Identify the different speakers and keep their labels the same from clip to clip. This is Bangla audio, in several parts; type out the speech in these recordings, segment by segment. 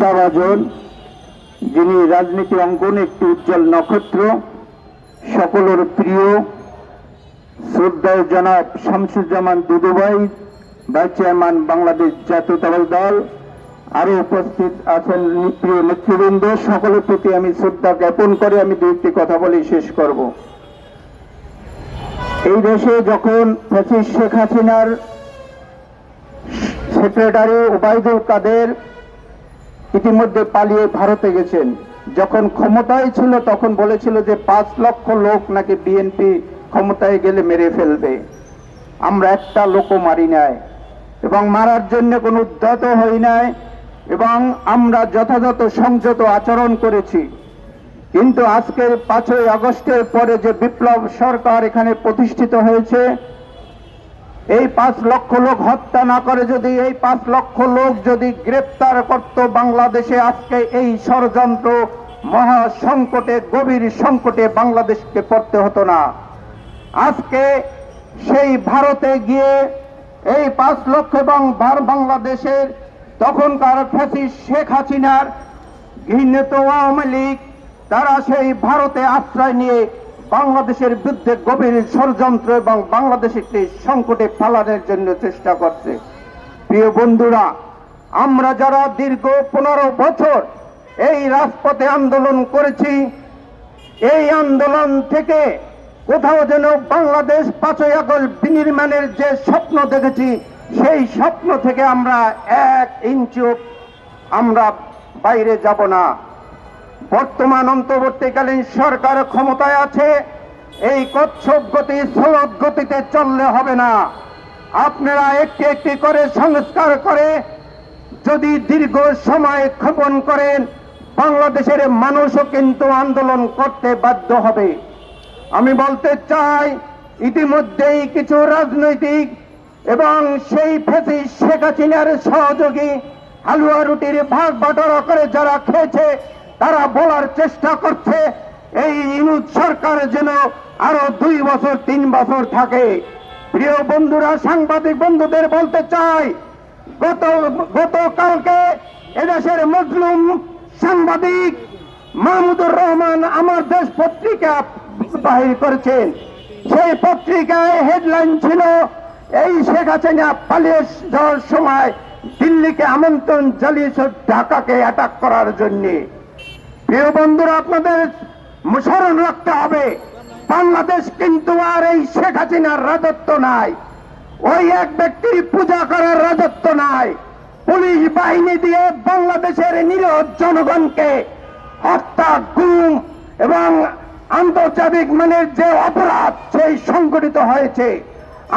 Speaker 1: শ্রদ্ধাভাজন যিনি রাজনীতি অঙ্গনে একটি উজ্জ্বল নক্ষত্র, সকলের প্রিয়, শ্রদ্ধায় জনাব শামসুজ্জামান দুদুভাই ভাইস চেয়ারম্যান বাংলাদেশ জাতীয়তাবাদী দল আরও উপস্থিত আছেন প্রিয় নেতৃবৃন্দ, সকলের প্রতি আমি শ্রদ্ধা জ্ঞাপন করে আমি দু একটি কথা বলে শেষ করব। এই দেশে যখন ফ্যাসিস্ট শেখ হাসিনার সেক্রেটারি ওবায়দুল কাদের ইতিমধ্যে পালিয়ে ভারতে গেছেন। যখন ক্ষমতায় ছিল, তখন বলেছিল যে পাঁচ লক্ষ লোক নাকি বিএনপি ক্ষমতায় গেলে মেরে ফেলবে। আমরা একটা লোকও মারি নাই এবং মারার জন্য কোনো উদ্যত হই নাই এবং আমরা যথাযথ সংযত আচরণ করেছি। কিন্তু আজকের পাঁচই আগস্টের পরে যে বিপ্লব সরকার এখানে প্রতিষ্ঠিত হয়েছে এই পাঁচ লক্ষ লোক হত্যা না করে যদি এই পাঁচ লক্ষ লোক যদি গ্রেপ্তার করত বাংলাদেশে, আজকে এই ষড়যন্ত্র মহা সংকটে, গভীর সংকটে বাংলাদেশকে পড়তে হতো না। আজকে সেই ভারতে গিয়ে এই পাঁচ লক্ষ এবং বাংলাদেশের তখনকার ফ্যাসিস্ট শেখ হাসিনার ঘৃণিত আওয়ামী লীগ, তারা সেই ভারতে আশ্রয় নিয়ে বাংলাদেশের বিরুদ্ধে গভীর ষড়যন্ত্র এবং বাংলাদেশকে সংকটে ফেলানোর জন্য চেষ্টা করছে। প্রিয় বন্ধুরা, আমরা যারা দীর্ঘ পনেরো বছর এই রাজপথে আন্দোলন করেছি, এই আন্দোলন থেকে কোথাও যেন বাংলাদেশ পাঁচই আগস্ট বিনির্মাণের যে স্বপ্ন দেখেছি, সেই স্বপ্ন থেকে আমরা এক ইঞ্চিও আমরা বাইরে যাব না। বর্তমান অন্তর্বর্তীকালীন সরকার ক্ষমতায় আছে, এই কচ্ছপ গতি স্রোত গতিতে চললে হবে না। আপনারা একটি একটি করে সংস্কার করে যদি দীর্ঘ সময় ক্ষেপণ করেন, বাংলাদেশের মানুষও কিন্তু আন্দোলন করতে বাধ্য হবে। আমি বলতে চাই, ইতিমধ্যেই কিছু রাজনৈতিক এবং সেই ফেসি শেখ হাসিনার সহযোগী হালুয়া রুটির ভাগ বাটোয়ারা করে যারা খেয়েছে তারা বলার চেষ্টা করছে, এই ইনুদ সরকার যেন আরও দুই বছর, তিন বছর থাকে। প্রিয় বন্ধুরা, সাংবাদিক বন্ধুদের বলতে চাই, গত, গতকালকে এদেশের মজলুম সাংবাদিক মাহমুদুর রহমান আমার দেশ পত্রিকা বাহির করেছেন। সেই পত্রিকায় হেডলাইন ছিল, এই শেখ হাসিনা পালিয়ে যাওয়ার সময় দিল্লিকে আমন্ত্রণ জানিয়েছে, ঢাকাকে অ্যাটাক করার জন্য। প্রিয় বন্ধুরা, আপনাদের স্মরণ রাখতে হবে। বাংলাদেশ কিন্তু আর এই শেখ হাসিনার রাজত্ব নাই। ওই এক ব্যক্তির পূজা করার রাজত্ব নাই। পুলিশ বাহিনী দিয়ে বাংলাদেশের নিরহ জনগণকে হত্যা, গুম এবং আন্তর্জাতিক মানের যে অপরাধ, সেই সংগঠিত হয়েছে।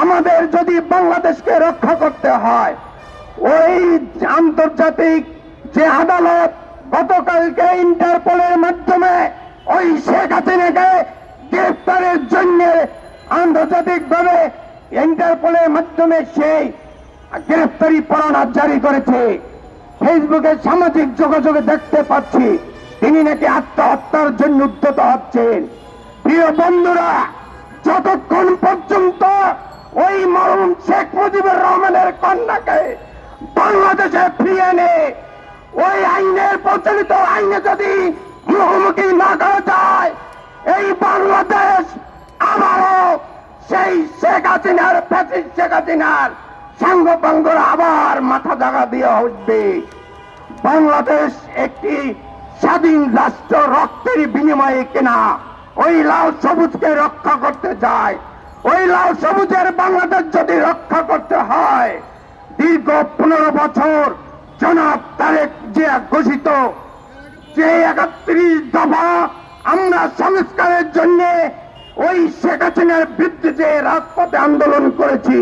Speaker 1: আমাদের যদি বাংলাদেশকে রক্ষা করতে হয়, ওই আন্তর্জাতিক যে আদালত গতকালকে ইন্টারপোলের মাধ্যমে ওই শেখ হাসিনাকে গ্রেফতারের জন্য আন্তর্জাতিক ভাবে ইন্টারপোলের মাধ্যমে সেই গ্রেফতারি পরোয়ানা জারি করেছে। ফেসবুকে সামাজিক যোগাযোগে দেখতে পাচ্ছি, তিনি নাকি আত্মহত্যার জন্য উদ্যত হচ্ছেন। প্রিয় বন্ধুরা, যতক্ষণ পর্যন্ত ওই মরুম শেখ মুজিবুর রহমানের কন্যাকে বাংলাদেশে ফিরিয়ে এনে ওই আইনের প্রচলিত আইনে যদি মুখোমুখি না করা যায়, এই বাংলাদেশ আবারও সেই শেখ হাসিনার ফ্যাসিস্ট শেখ হাসিনার সাঙ্গপাঙ্গর আবার মাথা জাগা দিয়ে উঠবে বাংলাদেশ একটি স্বাধীন রাষ্ট্র, রক্তের বিনিময়ে কেনা ওই লাল সবুজকে রক্ষা করতে যায় ওই লাল সবুজের বাংলাদেশ যদি রক্ষা করতে হয়, দীর্ঘ পনেরো বছর জনাব তারেক জিয়া ঘোষিত। যে একত্রিশ দফা আমরা সংস্কারের জন্য ওই শেখ হাসিনার যে রাজপথে আন্দোলন করেছি।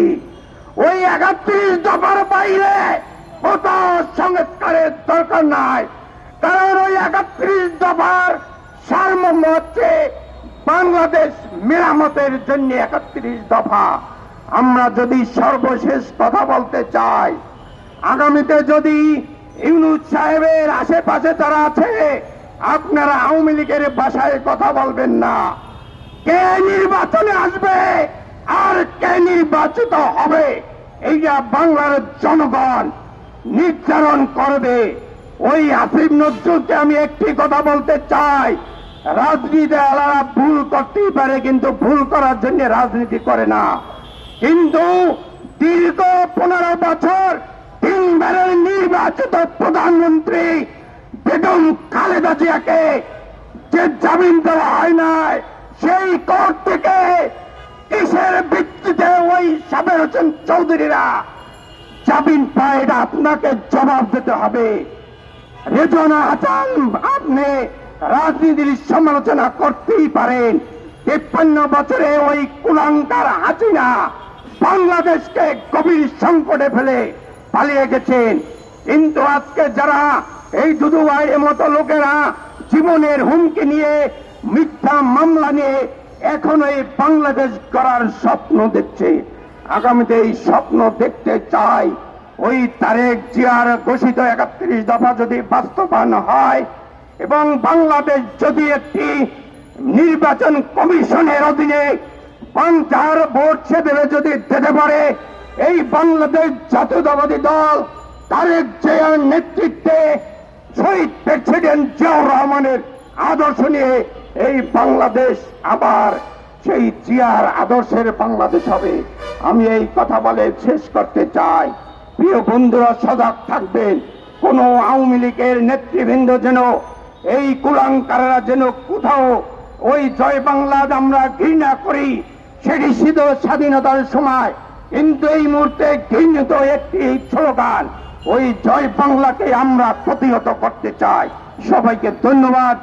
Speaker 1: ওই একত্রিশ দফার বাইরে কত সংস্কারের দরকার নাই। কারণ ওই একত্রিশ দফার সারমর্ম হচ্ছে বাংলাদেশ মেরামতের জন্য একত্রিশ দফা। আমরা যদি সর্বশেষ কথা বলতে চাই আগামীতে যদি ইউনুস সাহেবের আশেপাশে যারা আছে, আপনারা আওয়ামী লীগের বাসায় কথা বলবেন না। কে নির্বাচনে আসবে আর কে নির্বাচিত হবে এইটা বাংলার জনগণ নির্ধারণ করবে। ওই আসিফ নজরুলকে আমি একটি কথা বলতে চাই। রাজনীতি আলাদা ভুল করতেই পারে, কিন্তু ভুল করার জন্য রাজনীতি করে না। কিন্তু দীর্ঘ পনেরো বছর তিনবারের নির্বাচিত প্রধানমন্ত্রী বেগম খালেদা জিয়াকে যে জামিন দেওয়া হয় নাই, সেই কোর্ট থেকে কিসের ভিত্তিতে ওই সাবের হোসেন চৌধুরীরা জামিন পায় আপনাকে জবাব দিতে হবে। রেজনা হাসান, আপনি রাজনীতির সমালোচনা করতেই পারেন। তিপ্পান্ন বছরে ওই কুলাঙ্কার হাসিনা বাংলাদেশকে গভীর সংকটে ফেলে। পালিয়ে গেছেন। কিন্তু আজকে যারা এই দুদুভাইয়ের মতো লোকেরা জীবনের হুমকি নিয়ে, মিথ্যা মামলা নিয়ে এখন এই বাংলাদেশ করার স্বপ্ন দেখছে, আগামীতে এই স্বপ্ন দেখতে চাই। ওই তারেক জিয়ার ঘোষিত একত্রিশ দফা যদি বাস্তবায়ন হয় এবং বাংলাদেশ যদি একটি নির্বাচন কমিশনের অধীনে পঞ্চাশ ভোট সেদেবে যদি দিতে পারে এই বাংলাদেশ জাতীয়তাবাদী দল তারেক জিয়ার নেতৃত্বে শহীদ প্রেসিডেন্ট জিয়াউর রহমানের আদর্শ নিয়ে এই বাংলাদেশ আবার সেই জিয়ার আদর্শের বাংলাদেশ হবে। আমি এই কথা বলে শেষ করতে চাই। প্রিয় বন্ধুরা, সজাগ থাকবেন। কোন আওয়ামী লীগের নেতৃবৃন্দ যেন এই কুলাঙ্কাররা যেন কোথাও ওই জয় বাংলা আমরা ঘৃণা করি, সেটি ছিল স্বাধীনতার সময় কিন্তু এই মুহূর্তে ঘৃণিত একটি স্লোগান, ওই জয় বাংলাকে আমরা প্রতিহত করতে চাই। সবাইকে ধন্যবাদ।